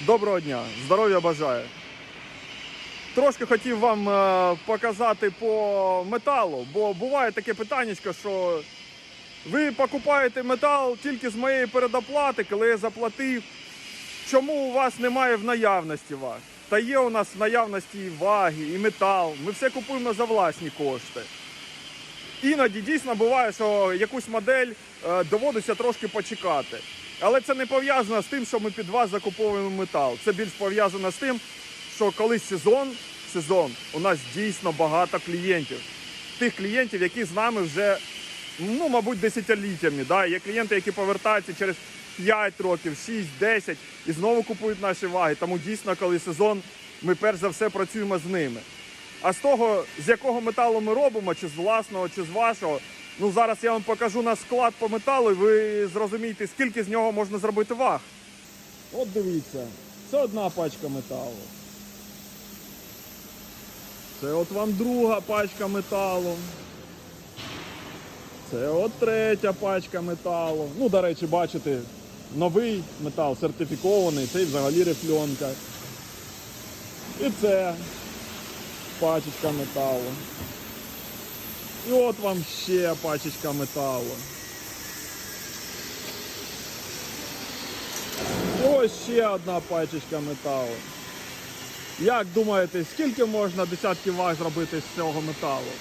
Доброго дня, здоров'я бажаю. Трошки хотів вам е, показати по металу, бо буває таке питання, що ви покупаєте метал тільки з моєї передоплати, коли я заплатив. Чому у вас немає в наявності вас? Та є у нас в наявності і ваги, і метал. Ми все купуємо за власні кошти. Іноді дійсно буває, що якусь модель е, доводиться трошки почекати. Але це не пов'язано з тим, що ми під вас закуповуємо метал. Це більш пов'язано з тим, що коли сезон, сезон, у нас дійсно багато клієнтів. Тих клієнтів, які з нами вже, ну, мабуть, десятиліттями. Да? Є клієнти, які повертаються через 5 років, 6, 10 і знову купують наші ваги. Тому дійсно, коли сезон, ми перш за все працюємо з ними. А з того, з якого металу ми робимо, чи з власного, чи з вашого, ну зараз я вам покажу наш склад по металу, і ви зрозумієте, скільки з нього можна зробити ваг. От дивіться, це одна пачка металу. Це от вам друга пачка металу. Це от третя пачка металу. Ну, до речі, бачите, новий метал сертифікований, це взагалі рифльонка. І це пачечка металу. І от вам ще пачечка металу. Ось ще одна пачечка металу. Як думаєте, скільки можна десятків ваг зробити з цього металу?